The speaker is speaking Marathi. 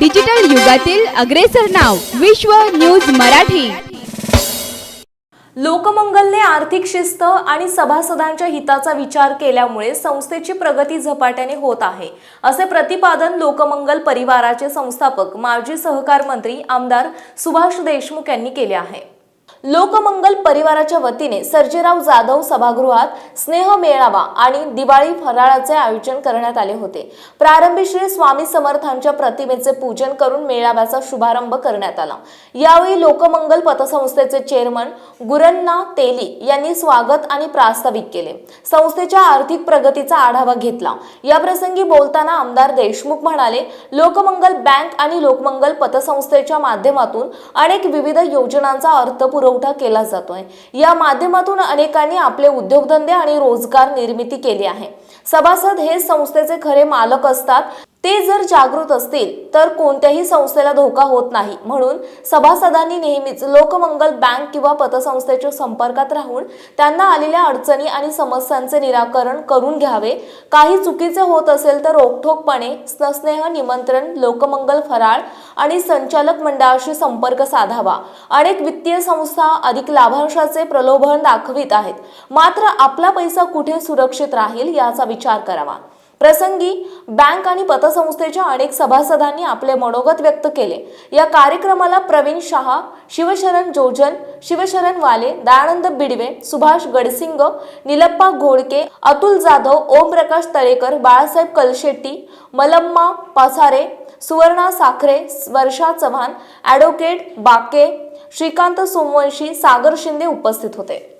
डिजिटल युगातील अग्रेसर नाव विश्व न्यूज मराठी. लोकमंगलने आर्थिक शिस्त आणि सभासदांच्या हिताचा विचार केल्यामुळे संस्थेची प्रगती झपाट्याने होत आहे असे प्रतिपादन लोकमंगल परिवाराचे संस्थापक माजी सहकार मंत्री आमदार सुभाष देशमुख यांनी केले आहे. लोकमंगल परिवाराच्या वतीने सर्जेराव जाधव सभागृहात स्नेह मेळावा आणि दिवाळी फराळाचे आयोजन करण्यात आले होते. प्रारंभी श्री स्वामी समर्थांच्या प्रतिमेचे पूजन करून मेळाव्याचा शुभारंभ करण्यात आला. यावेळी लोकमंगल पतसंस्थेचे चेअरमन गुरन्ना तेली यांनी स्वागत आणि प्रास्ताविक केले. संस्थेच्या आर्थिक प्रगतीचा आढावा घेतला. या प्रसंगी बोलताना आमदार देशमुख म्हणाले लोकमंगल बँक आणि लोकमंगल पतसंस्थेच्या माध्यमातून अनेक विविध योजनांचा पुरवठा केला जातोय. या माध्यमातून अनेकांनी आपले उद्योगधंदे आणि रोजगार निर्मिती केली आहे. सभासद हे संस्थेचे खरे मालक असतात. ते जर जागृत असतील तर कोणत्याही संस्थेला धोका होत नाही. म्हणून सभासदांनी नेहमीच लोकमंगल बँक किंवा पतसंस्थेच्या संपर्कात राहून त्यांना आलेल्या अडचणी आणि समस्यांचे निराकरण करून घ्यावे. काही चुकीचे होत असेल तर रोखठोकपणे स्नेह निमंत्रण लोकमंगल फराळ आणि संचालक मंडळाशी संपर्क साधावा. अनेक वित्तीय संस्था अधिक लाभांशाचे प्रलोभन दाखवित आहेत. मात्र आपला पैसा कुठे सुरक्षित राहील याचा विचार करावा. प्रसंगी बँक आणि पतसंस्थेच्या अनेक सभासदांनी आपले मनोगत व्यक्त केले. या कार्यक्रमाला प्रवीण शहा शिवशरण जोजन शिवशरण वाले दयानंद बिडवे सुभाष गडसिंग निलप्पा घोडके अतुल जाधव ओमप्रकाश तळेकर बाळासाहेब कलशेट्टी मलम्मा पासारे सुवर्णा साखरे वर्षा चव्हाण ॲडव्होकेट बाके श्रीकांत सोमवंशी सागर शिंदे उपस्थित होते.